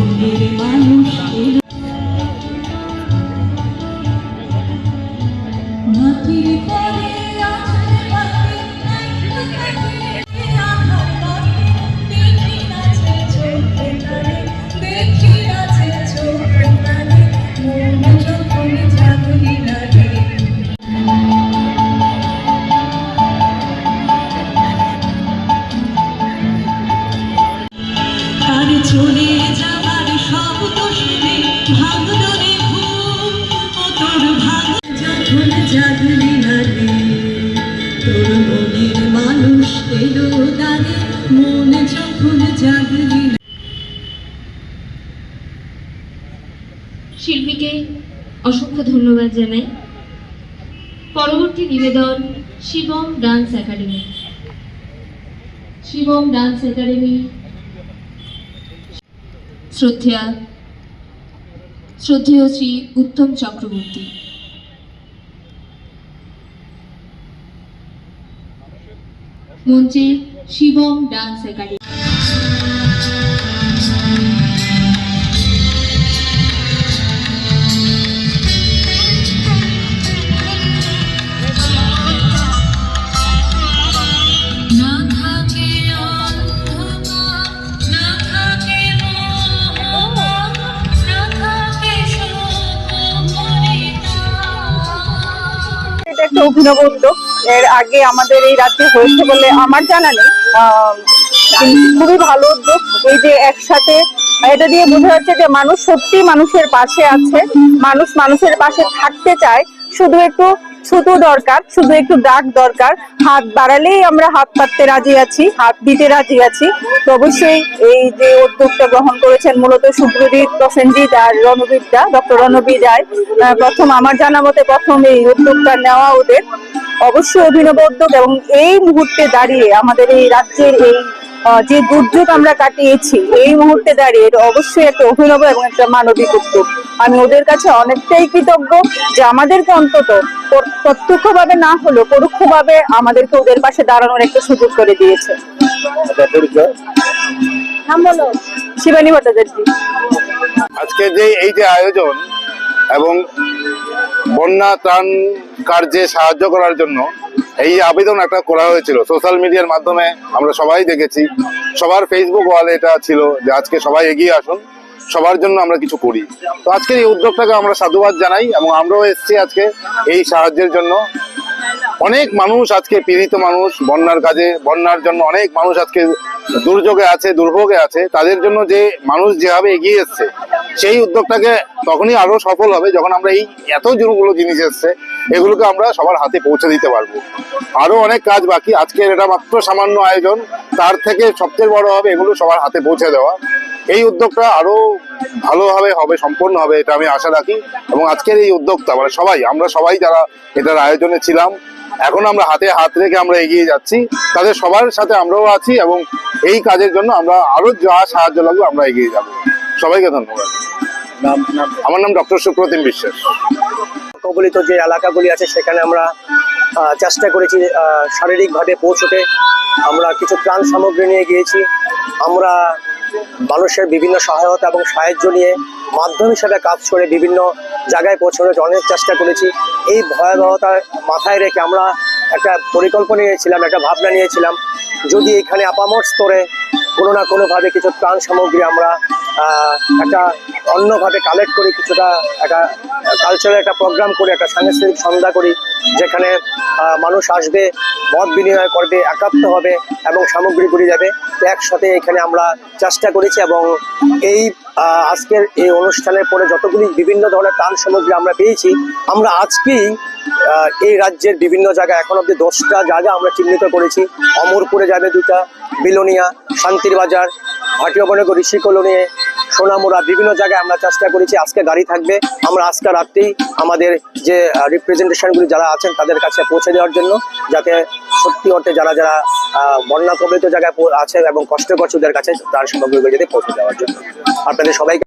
তোর মনের মানুষ শিল্পীকে অসংখ্য ধন্যবাদ জানাই। পরবর্তী নিবেদন, Shivam dance academy. Shivam dance academy. শ্রদ্ধেয়া, শ্রদ্ধেয় শ্রী উত্তম চক্রবর্তী। মঞ্চে শিবম ডান্স একাডেমি। একটা অভিনব উদ্যোগ এর আগে আমাদের এই রাজ্যে হয়েছে বলে আমার জানা নেই। খুবই ভালো উদ্যোগ। এই যে একসাথে, এটা দিয়ে বোঝা যাচ্ছে যে মানুষ সত্যি মানুষের পাশে আছে। মানুষ মানুষের পাশে থাকতে চায়। শুধু একটু ছুতো দরকার, শুধু একটু ডাক দরকার। হাত বাড়ালেই আমরা হাত পাততে রাজি আছি, হাত দিতে রাজি আছি। তো অবশ্যই এই যে উদ্যোগটা গ্রহণ করেছেন মূলত সুব্রজিৎ প্রসেনজিৎ আর রণবীর দা, ডক্টর রণবীর রায়। প্রথম আমার জানা মতে প্রথম এই উদ্যোগটা নেওয়া ওদের। অবশ্যই অভিনব উদ্যোগ এবং এই মুহূর্তে দাঁড়িয়ে আমাদের এই রাজ্যের এই যে দুর্যোগ আমরা কাটিয়েছি এই মুহূর্তে দাঁড়িয়ে এটা অবশ্যই একটা অভিনব এবং একটা মানবিক উদ্যোগ। আমি ওদের কাছে অনেকটাই কৃতজ্ঞ যে আমাদেরকে অন্তত প্র- প্রত্যক্ষভাবে না হলেও পরোক্ষভাবে আমাদেরকে ওদের পাশে দাঁড়ানোর একটা সুযোগ করে দিয়েছে। শিবানী ভট্টাচার্য। আজকে যে এই যে আয়োজন এবং বন্যা ত্রাণ কার্যে সাহায্য করার জন্য এই আবেদন একটা করা হয়েছিল। সোশ্যাল মিডিয়ার মাধ্যমে আমরা সবাই দেখেছি। সবার ফেসবুক ওয়ালে এটা ছিল যে আজকে সবাই এগিয়ে আসুন, সবার জন্য আমরা কিছু করি। তো আজকের এই উদ্যোগটাকে আমরা সাধুবাদ জানাই এবং আমরাও এসেছি আজকে এই সাহায্যের জন্য। অনেক মানুষ আজকে পীড়িত মানুষ, বন্যার কাজে, বন্যার জন্য অনেক মানুষ আজকে দুর্যোগে আছে, দুর্ভোগে আছে। তাদের জন্য যে মানুষ যেভাবে এগিয়ে এসছে সেই উদ্যোগটাকে তখনই আরও সফল হবে যখন আমরা এই এত জোরগুলো জিনিস এসছে, এগুলোকে আমরা সবার হাতে পৌঁছে দিতে পারব। আরও অনেক কাজ বাকি, আজকের এটা মাত্র সামান্য আয়োজন, তার থেকে সবচেয়ে বড় হবে এগুলো সবার হাতে পৌঁছে দেওয়া। এই উদ্যোগটা আরও ভালোভাবে হবে, সম্পূর্ণ হবে, এটা আমি আশা রাখি। এবং আজকের এই উদ্যোগটা মানে সবাই, আমরা সবাই যারা এটার আয়োজনে ছিলাম, এখন আমরা হাতে হাত রেখে আমরা এগিয়ে যাচ্ছি। তাদের সবার সাথে আমরাও আছি এবং এই কাজের জন্য আমরা আরও যা সাহায্য লাগবে আমরা এগিয়ে যাব। সবাইকে ধন্যবাদ। আমার নাম ডক্টর সুপ্রতিম বিশ্বাস। কবলিত যে এলাকাগুলি আছে, সেখানে আমরা চেষ্টা করেছি শারীরিকভাবে পৌঁছতে। আমরা কিছু ত্রাণ সামগ্রী নিয়ে গিয়েছি। আমরা মানুষের বিভিন্ন সহায়তা এবং সাহায্য নিয়ে মাধ্যম হিসাবে কাজ করে বিভিন্ন জায়গায় পৌঁছানোর অনেক চেষ্টা করেছি। এই ভয়াবহতার মাথায় রেখে আমরা একটা পরিকল্পনা নিয়েছিলাম, একটা ভাবনা নিয়েছিলাম। যদি এখানে আপামর স্তরে কোনো না কোনোভাবে কিছু ত্রাণ সামগ্রী আমরা একটা অন্যভাবে কালেক্ট করি, কিছুটা একটা কালচারাল একটা প্রোগ্রাম করি, একটা সাংস্কৃতিক সন্ধ্যা করি, যেখানে মানুষ আসবে, মত বিনিময় করবে, একাত্ম হবে এবং সামগ্রীগুলি যাবে। একসাথে এখানে আমরা চেষ্টা করেছি এবং এই আজকের এই অনুষ্ঠানের পরে যতগুলি বিভিন্ন ধরনের ত্রাণ সামগ্রী আমরা পেয়েছি, আমরা আজকেই এই রাজ্যের বিভিন্ন জায়গায় এখন অব্দি দশটা জায়গা আমরা চিহ্নিত করেছি। অমরপুরে যাবে দুটা বিলোনিয়া, শান্তির বাজার ভাটিয়াবনগর ঋষি কলোনি, সোনামুড়া, বিভিন্ন জায়গায় আমরা চেষ্টা করেছি। আজকে গাড়ি থাকবে। আমরা আজকে রাত্রেই আমাদের যে রিপ্রেজেন্টেশনগুলি যারা আছেন তাদের কাছে পৌঁছে দেওয়ার জন্য, যাতে সত্যি অর্থে যারা যারা বন্যা কবলিত জায়গায় পৌ- আছে এবং কষ্ট করছে ওদের কাছে তার সামগ্রীগুলো যাতে পৌঁছে দেওয়ার জন্য। আপনাদের সবাইকে